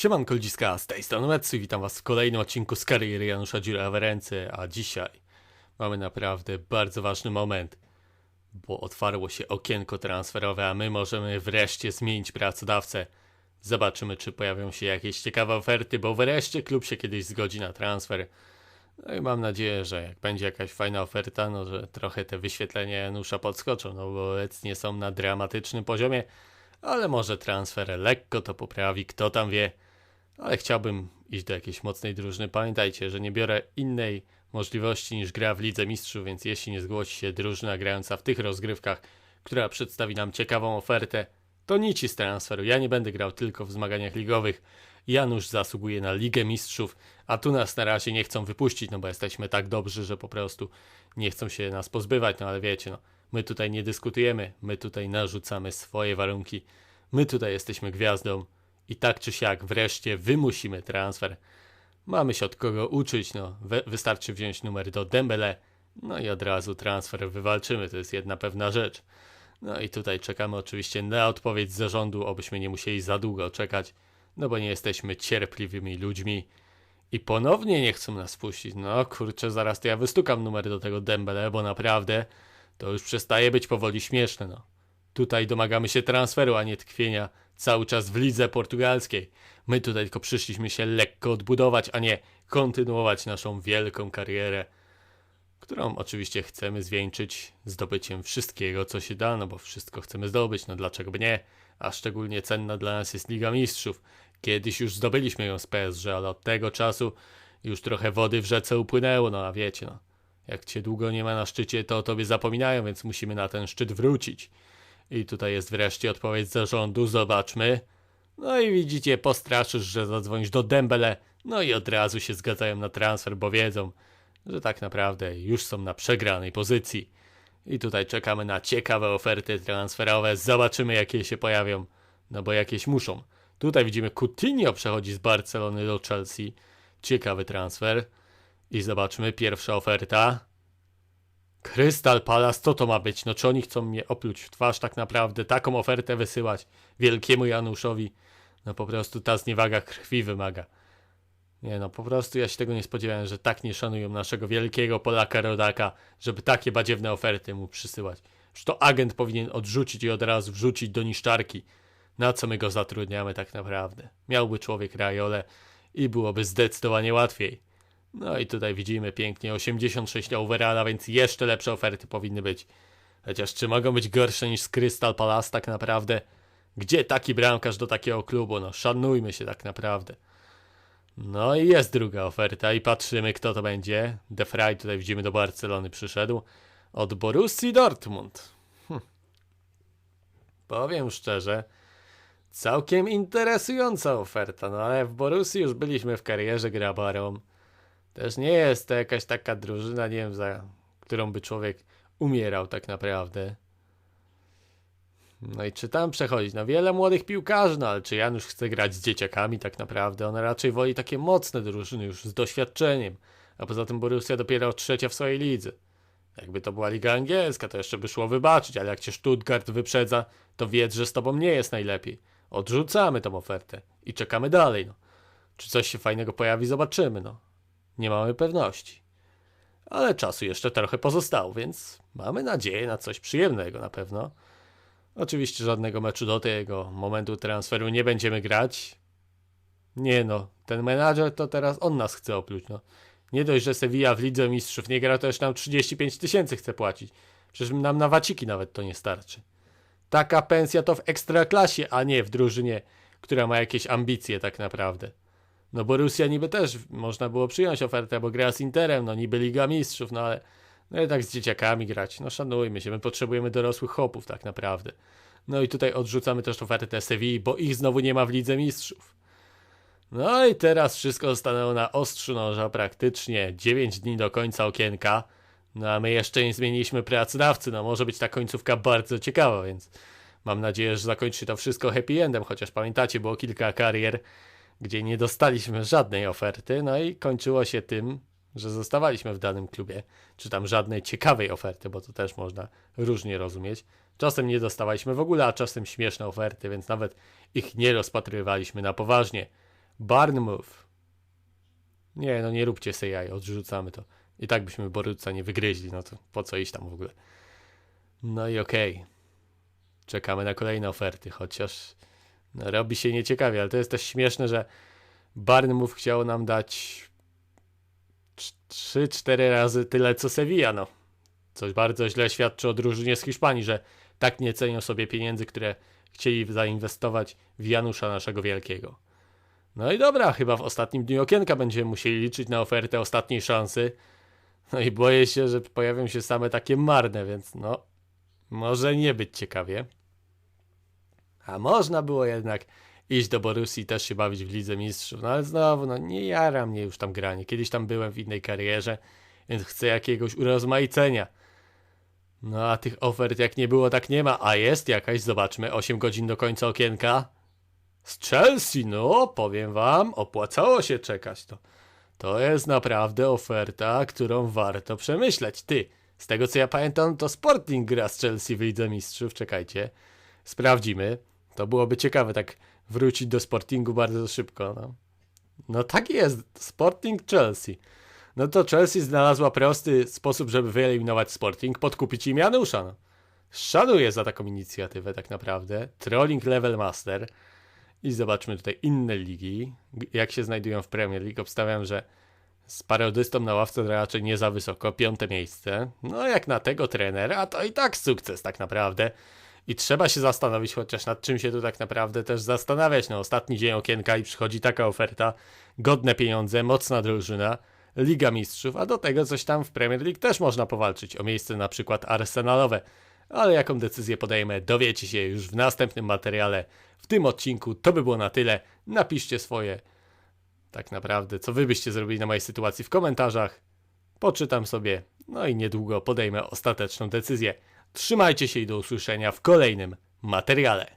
Siemanko ludziska, z tej strony Metsu witam was w kolejnym odcinku z kariery Janusza Dziura w ręce, a dzisiaj mamy naprawdę bardzo ważny moment, bo otwarło się okienko transferowe, a my możemy wreszcie zmienić pracodawcę. Zobaczymy, czy pojawią się jakieś ciekawe oferty, bo wreszcie klub się kiedyś zgodzi na transfer. No i mam nadzieję, że jak będzie jakaś fajna oferta, no że trochę te wyświetlenia Janusza podskoczą, no bo obecnie są na dramatycznym poziomie, ale może transfer lekko to poprawi, kto tam wie. Ale chciałbym iść do jakiejś mocnej drużyny. Pamiętajcie, że nie biorę innej możliwości niż gra w Lidze Mistrzów, więc jeśli nie zgłosi się drużyna grająca w tych rozgrywkach, która przedstawi nam ciekawą ofertę, to nic z transferu. Ja nie będę grał tylko w zmaganiach ligowych. Janusz zasługuje na Ligę Mistrzów, a tu nas na razie nie chcą wypuścić, no bo jesteśmy tak dobrzy, że po prostu nie chcą się nas pozbywać, no ale wiecie, no, my tutaj nie dyskutujemy, my tutaj narzucamy swoje warunki, my tutaj jesteśmy gwiazdą i tak czy siak wreszcie wymusimy transfer. Mamy się od kogo uczyć, no, wystarczy wziąć numer do Dembele, no i od razu transfer wywalczymy, to jest jedna pewna rzecz. No i tutaj czekamy oczywiście na odpowiedź zarządu, obyśmy nie musieli za długo czekać, no bo nie jesteśmy cierpliwymi ludźmi. I ponownie nie chcą nas puścić. No kurczę, zaraz to ja wystukam numer do tego Dembele, bo naprawdę to już przestaje być powoli śmieszne, no. Tutaj domagamy się transferu, a nie tkwienia cały czas w lidze portugalskiej. My tutaj tylko przyszliśmy się lekko odbudować, a nie kontynuować naszą wielką karierę, którą oczywiście chcemy zwieńczyć zdobyciem wszystkiego, co się da, no bo wszystko chcemy zdobyć, no dlaczego by nie? A szczególnie cenna dla nas jest Liga Mistrzów. Kiedyś już zdobyliśmy ją z PSG, ale od tego czasu już trochę wody w rzece upłynęło, no a wiecie, no. Jak cię długo nie ma na szczycie, to o tobie zapominają, więc musimy na ten szczyt wrócić. I tutaj jest wreszcie odpowiedź zarządu, zobaczmy. No i widzicie, postraszysz, że zadzwonisz do Dembele, no i od razu się zgadzają na transfer, bo wiedzą, że tak naprawdę już są na przegranej pozycji. I tutaj czekamy na ciekawe oferty transferowe, zobaczymy jakie się pojawią, no bo jakieś muszą. Tutaj widzimy Coutinho przechodzi z Barcelony do Chelsea, ciekawy transfer. I zobaczmy, pierwsza oferta. Krystal Palace, co to ma być? No czy oni chcą mnie opluć w twarz tak naprawdę, taką ofertę wysyłać wielkiemu Januszowi? No po prostu ta zniewaga krwi wymaga. Nie no, po prostu ja się tego nie spodziewałem, że tak nie szanują naszego wielkiego Polaka rodaka, żeby takie badziewne oferty mu przysyłać. Że to agent powinien odrzucić i od razu wrzucić do niszczarki. Na co my go zatrudniamy tak naprawdę? Miałby człowiek rajole i byłoby zdecydowanie łatwiej. No i tutaj widzimy pięknie 86 overalla, więc jeszcze lepsze oferty powinny być. Chociaż czy mogą być gorsze niż z Crystal Palace tak naprawdę? Gdzie taki bramkarz do takiego klubu? No szanujmy się tak naprawdę. No i jest druga oferta i patrzymy kto to będzie. De Frey tutaj widzimy do Barcelony przyszedł. Od Borussii Dortmund. Hm. Powiem szczerze, całkiem interesująca oferta, no ale w Borussii już byliśmy w karierze grabarą. Też nie jest to jakaś taka drużyna, nie wiem, za którą by człowiek umierał tak naprawdę. No i czy tam przechodzić? No wiele młodych piłkarzy, no ale czy Janusz chce grać z dzieciakami tak naprawdę? On raczej woli takie mocne drużyny już z doświadczeniem. A poza tym Borussia dopiero trzecia w swojej lidze. Jakby to była liga angielska, to jeszcze by szło wybaczyć, ale jak cię Stuttgart wyprzedza, to wiedz, że z tobą nie jest najlepiej. Odrzucamy tą ofertę i czekamy dalej, no. Czy coś się fajnego pojawi, zobaczymy, no. Nie mamy pewności. Ale czasu jeszcze trochę pozostało, więc mamy nadzieję na coś przyjemnego na pewno. Oczywiście żadnego meczu do tego momentu transferu nie będziemy grać. Nie no, ten menadżer to teraz on nas chce opluć, no. Nie dość, że Sevilla w Lidze Mistrzów nie gra, to jeszcze nam 35 tysięcy chce płacić. Przecież nam na waciki nawet to nie starczy. Taka pensja to w ekstraklasie, a nie w drużynie, która ma jakieś ambicje tak naprawdę. No bo Rosja niby też można było przyjąć ofertę, bo gra z Interem, no niby Liga Mistrzów, no ale no tak z dzieciakami grać, no szanujmy się, my potrzebujemy dorosłych chłopów tak naprawdę. No i tutaj odrzucamy też ofertę Sewilli, bo ich znowu nie ma w Lidze Mistrzów. No i teraz wszystko stanęło na ostrzu noża praktycznie 9 dni do końca okienka. No a my jeszcze nie zmieniliśmy pracodawcy, no może być ta końcówka bardzo ciekawa, więc mam nadzieję, że zakończy to wszystko happy endem, chociaż pamiętacie, było kilka karier, gdzie nie dostaliśmy żadnej oferty, no i kończyło się tym, że zostawaliśmy w danym klubie, czy tam żadnej ciekawej oferty, bo to też można różnie rozumieć. Czasem nie dostawaliśmy w ogóle, a czasem śmieszne oferty, więc nawet ich nie rozpatrywaliśmy na poważnie. Barnmouth. Nie, no nie róbcie sobie jaj, odrzucamy to. I tak byśmy Boruca nie wygryźli, no to po co iść tam w ogóle. No i okej. Czekamy na kolejne oferty, chociaż robi się nieciekawie, ale to jest też śmieszne, że Barnmouth chciał nam dać 3-4 razy tyle co Sevilla, no. Coś bardzo źle świadczy o drużynie z Hiszpanii, że tak nie cenią sobie pieniędzy, które chcieli zainwestować w Janusza naszego wielkiego. No i dobra, chyba w ostatnim dniu okienka będziemy musieli liczyć na ofertę ostatniej szansy. No i boję się, że pojawią się same takie marne, więc no, może nie być ciekawie. A można było jednak iść do Borussii i też się bawić w Lidze Mistrzów. No ale znowu, no nie jara mnie już tam granie. Kiedyś tam byłem w innej karierze, więc chcę jakiegoś urozmaicenia. No a tych ofert jak nie było, tak nie ma. A jest jakaś, zobaczmy, 8 godzin do końca okienka. Z Chelsea, no powiem wam, opłacało się czekać to. To jest naprawdę oferta, którą warto przemyśleć. Ty, z tego co ja pamiętam, to Sporting gra z Chelsea w Lidze Mistrzów. Czekajcie, sprawdzimy. To byłoby ciekawe tak wrócić do Sportingu bardzo szybko. No, no tak jest, Sporting Chelsea. No to Chelsea znalazła prosty sposób, żeby wyeliminować Sporting, podkupić im Janusza. No. Szanuję za taką inicjatywę tak naprawdę. Trolling Level Master. I zobaczmy tutaj inne ligi, jak się znajdują w Premier League. Obstawiam, że z parodystą na ławce raczej nie za wysoko, piąte miejsce. No jak na tego trenera, to i tak sukces tak naprawdę. I trzeba się zastanowić chociaż nad czym się tu tak naprawdę też zastanawiać. No ostatni dzień okienka i przychodzi taka oferta, godne pieniądze, mocna drużyna, Liga Mistrzów, a do tego coś tam w Premier League też można powalczyć o miejsce na przykład arsenalowe. Ale jaką decyzję podejmę, dowiecie się już w następnym materiale. W tym odcinku to by było na tyle. Napiszcie swoje, tak naprawdę, co wy byście zrobili na mojej sytuacji w komentarzach. Poczytam sobie, no i niedługo podejmę ostateczną decyzję. Trzymajcie się i do usłyszenia w kolejnym materiale.